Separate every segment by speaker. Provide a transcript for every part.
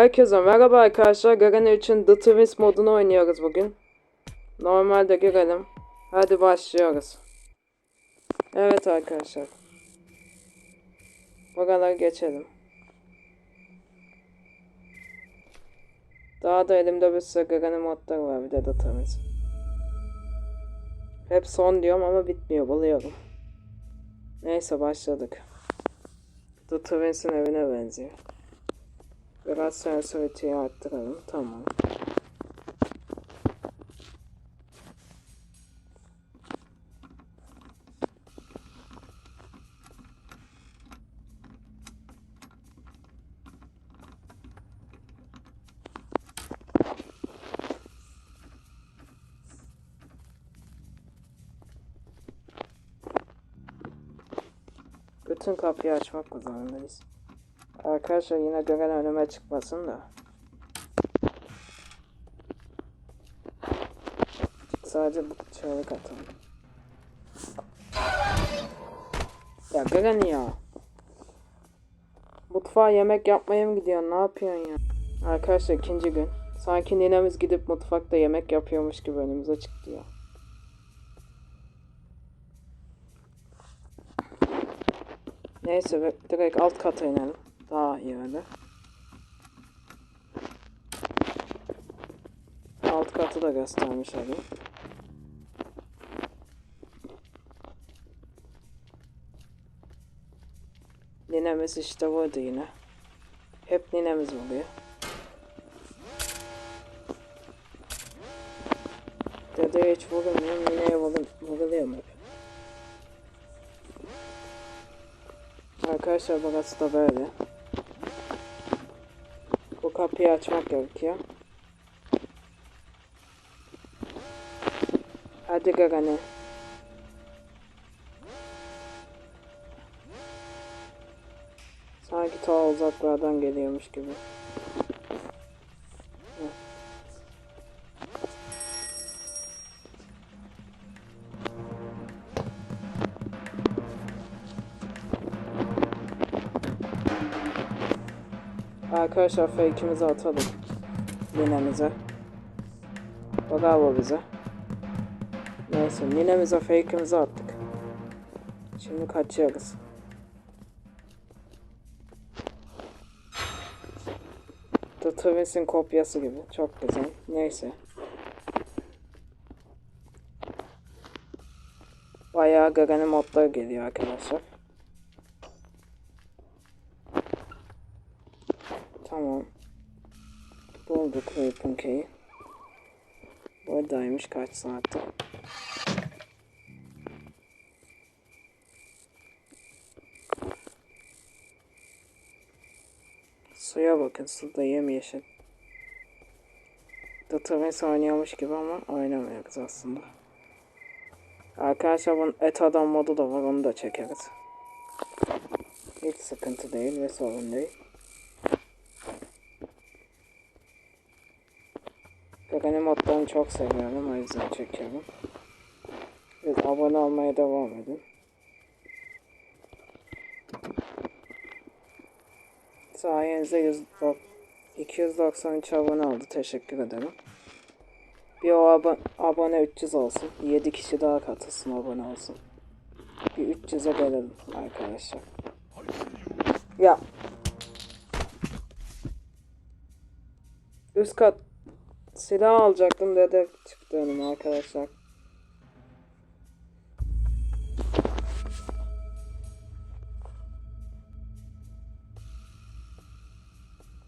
Speaker 1: Herkese merhaba arkadaşlar. Garen için The Twins modunu oynuyoruz bugün. Normalde girelim. Hadi başlıyoruz. Evet arkadaşlar. Buraları geçelim. Daha da elimde bir sürü Garen modları var bir de The Twins. Hep son diyorum ama bitmiyor buluyorum. Neyse başladık. The Twins'in evine benziyor. Biraz sensitivity'yi arttıralım. Tamam. Bütün kapıyı açmak zorundayız. Arkadaşlar yine gören önüme çıkmasın da. Sadece bu çığlık atalım. Ya gören ya. Mutfağa yemek yapmaya mı gidiyorsun? Ne yapıyorsun ya? Arkadaşlar ikinci gün. Sanki ninemiz gidip mutfakta yemek yapıyormuş gibi önümüze çıktı ya. Neyse direkt alt kata inelim. Daha iyi öyle. Alt katı da göstermiş olayım. Ninemiz işte buydu yine. Hep ninemiz oluyor. Dedeye hiç vurulmuyor, nineye vurul vuruluyorum hep. Arkadaşlar burası da böyle. Kapıyı açmak gerekiyor. Hadi Gagane. Sanki ta uzaklardan geliyormuş gibi. Arkadaşlar fake'imizi atalım. Ninemize. Bravo bize. Neyse ninemize fake'imizi attık. Şimdi kaçıyoruz. The Twins'in kopyası gibi. Çok güzel. Neyse. Bayağı Gagani modlar geliyor arkadaşlar. Tamam. Bulduk Weapon Key'i. Buradaymış kaç saatte. Suya bakın suda yemyeşil. Database oynuyormuş gibi ama oynamıyoruz aslında. Arkadaşlar bunun et adam modu da var onu da çekeriz. Hiç sıkıntı değil ve sorun değil. Gagani modlarını çok seviyorum o yüzden çekiyorum. Siz abone olmaya devam edin. Sayenizde 100, dok- 293 abone oldu. Teşekkür ederim. Bir o abo- abone 300 olsun. 7 kişi daha katılsın abone olsun. Bir 300'e gelelim arkadaşlar. Ya. Üst kat silah alacaktım dede çıktı önüme arkadaşlar.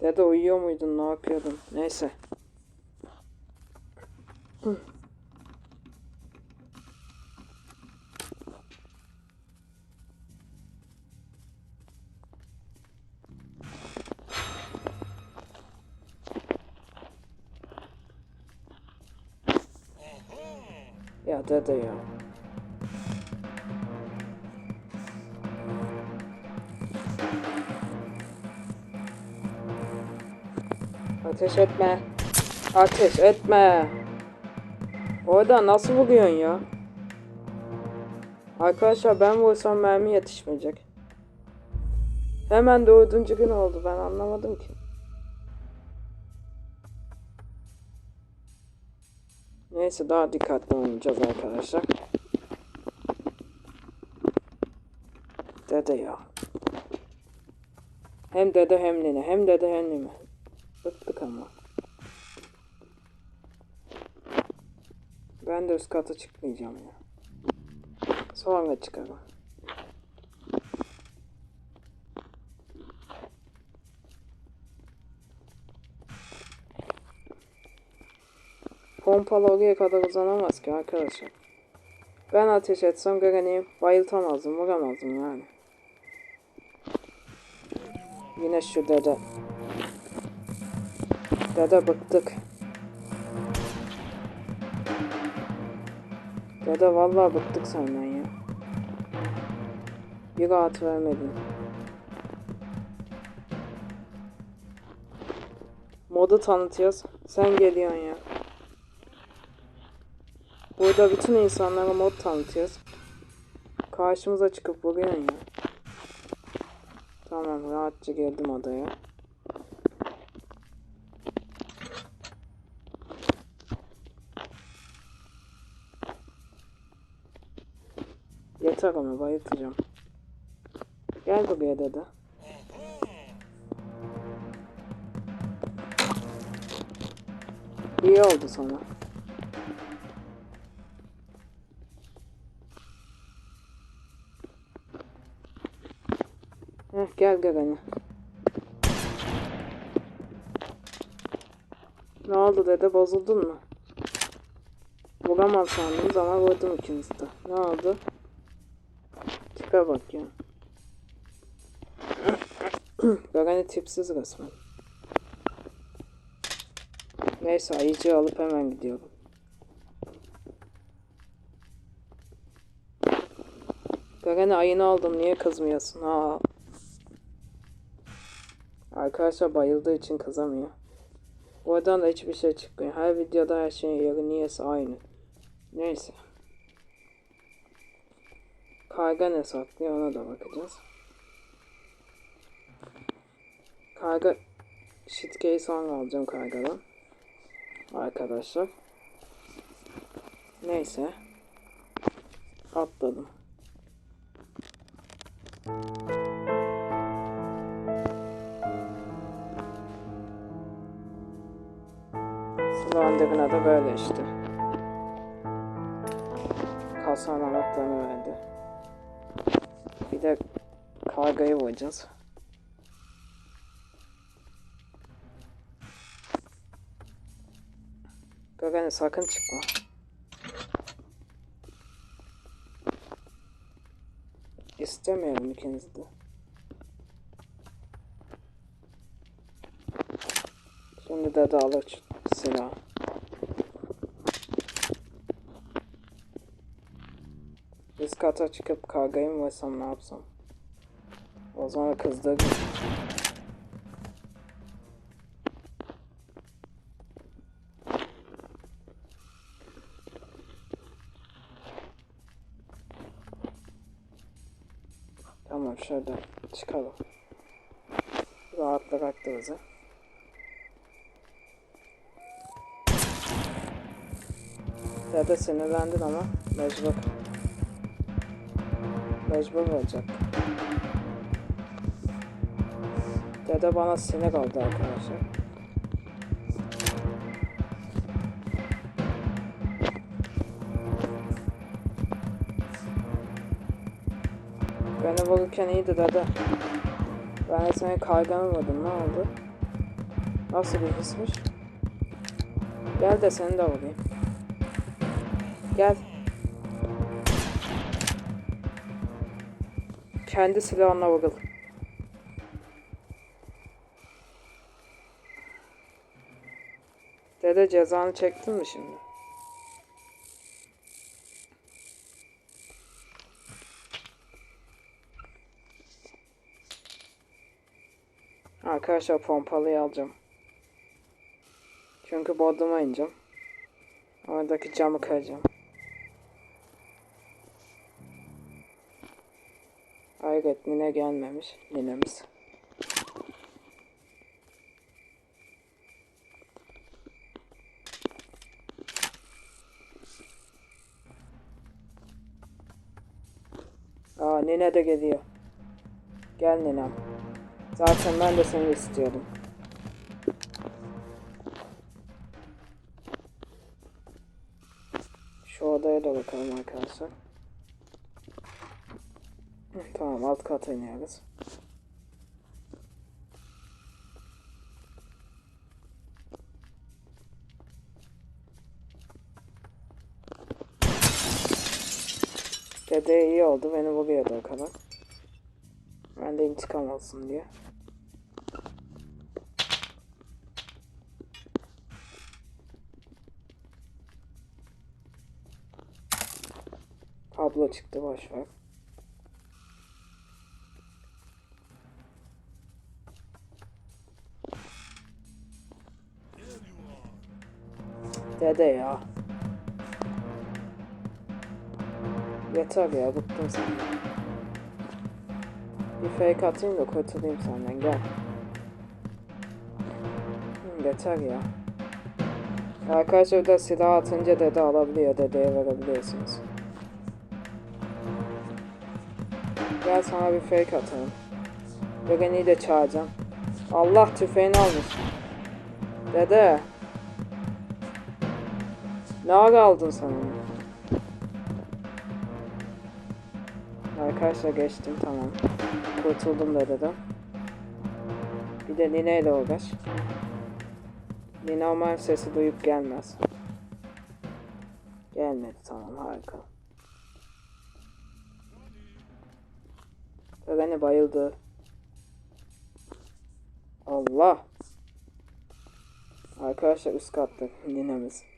Speaker 1: Dede uyuyor muydun? Ne yapıyordun? Neyse. Ya dede ya. Ateş etme. Ateş etme. Orada nasıl vuruyorsun ya? Arkadaşlar ben vursam mermi yetişmeyecek. Hemen dördüncü gün oldu ben anlamadım ki. Neyse daha dikkatli oynayacağız arkadaşlar. Dede ya. Hem dede hem nene. Hem dede hem nene. Bıktık ama. Ben de üst kata çıkmayacağım ya. Sonra çıkarım. Pompalı oraya kadar uzanamaz ki arkadaşlar. Ben ateş etsem Gagani'yi bayıltamazdım, vuramazdım yani. Yine şu dede. Dede bıktık. Dede vallahi bıktık senden ya. Bir rahat vermedin. Modu tanıtıyoruz. Sen geliyorsun ya. Burada bütün insanlara mod tanıtıyoruz. Karşımıza çıkıp vuruyorsun ya. Tamam rahatça geldim odaya. Yeter ama bayıltacağım. Gel buraya dede. İyi oldu sana. Gel Gagani. Ne oldu dede bozuldun mu? Vuramam sandınız ama vurdum ikiniz de. Ne oldu? Tipe bak ya. Gagani tipsiz resmen. Neyse ayıcıyı alıp hemen gidiyorum. Gagani ayını aldım niye kızmıyorsun? Ha. Arkadaşlar bayıldığı için kızamıyor. Oradan da hiçbir şey çıkmıyor. Her videoda her şeyin yeri niyeyse aynı. Neyse. Karga ne saklıyor ona da bakacağız. Karga shitkeyi sonra alacağım kargadan. Arkadaşlar. Neyse. Atladım. Slender'ına da böyle işte. Kasan anahtarını verdi. Bir de kargayı vuracağız. Gagani sakın çıkma. İstemiyorum ikinizi de. Şimdi dede alır silah. Üst kata çıkıp kavgayı mı vursam ne yapsam? O zaman kızdı. Tamam şöyle çıkalım. Rahat bıraktı bizi. Dede sinirlendin ama mecbur. Mecbur olacak. Dede bana sinir oldu arkadaşlar. Beni vururken iyiydi dede. Ben de seni karganı vurdum ne oldu? Nasıl bir hismiş? Gel de seni de vurayım. Gel. Kendi silahına vurul. Dede cezanı çektin mi şimdi? Arkadaşlar pompalıyı alacağım. Çünkü bodruma ineceğim. Oradaki camı kıracağım. Kaygıtmine gelmemiş ninemiz. Aa nene de geliyor. Gel nenem. Zaten ben de seni istiyordum. Şu odaya da bakalım arkadaşlar. Tamam alt kata iniyoruz. Dede iyi oldu beni buluyordu o kadar. Ben de intikam olsun diye. Abla çıktı boş Dede ya. Yeter ya bıktım senden. Bir fake atayım da kurtulayım senden gel. Hı, yeter ya. Arkadaşlar da silah atınca dede alabiliyor, dedeye verebiliyorsunuz. Gel sana bir fake atalım. Granny'i de çağıracağım. Allah tüfeğini almış. Dede. Ara aldın onu? Arkadaşlar geçtim tamam. Kurtuldum dededen. Bir de Nine ile uğraş. Nine umarım sesi duyup gelmez. Gelmedi tamam harika. Granny bayıldı. Allah. Arkadaşlar üst katta ninemiz.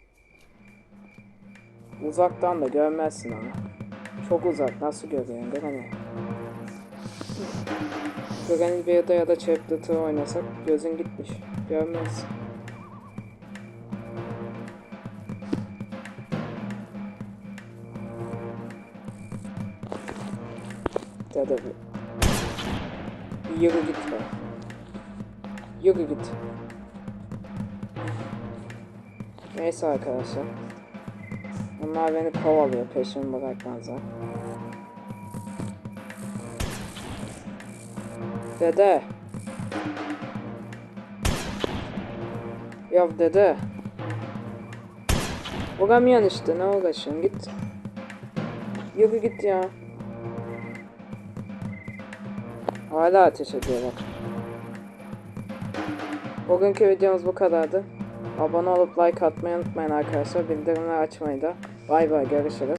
Speaker 1: Uzaktan da görmezsin ama. Çok uzak. Nasıl görüyorsun Granny? Granny bir ya da Chapter oynasak gözün gitmiş. Görmez. Dede Yürü git be. Yürü git. Neyse arkadaşlar. Onlar beni kovalıyor peşimi bırakmazlar. Dede. Ya dede. Vuramıyorsun işte ne uğraşıyorsun git. Yürü git ya. Hala ateş ediyor bak. Bugünkü videomuz bu kadardı. Abone olup like atmayı unutmayın arkadaşlar. Bildirimleri açmayı da. Bay bay görüşürüz.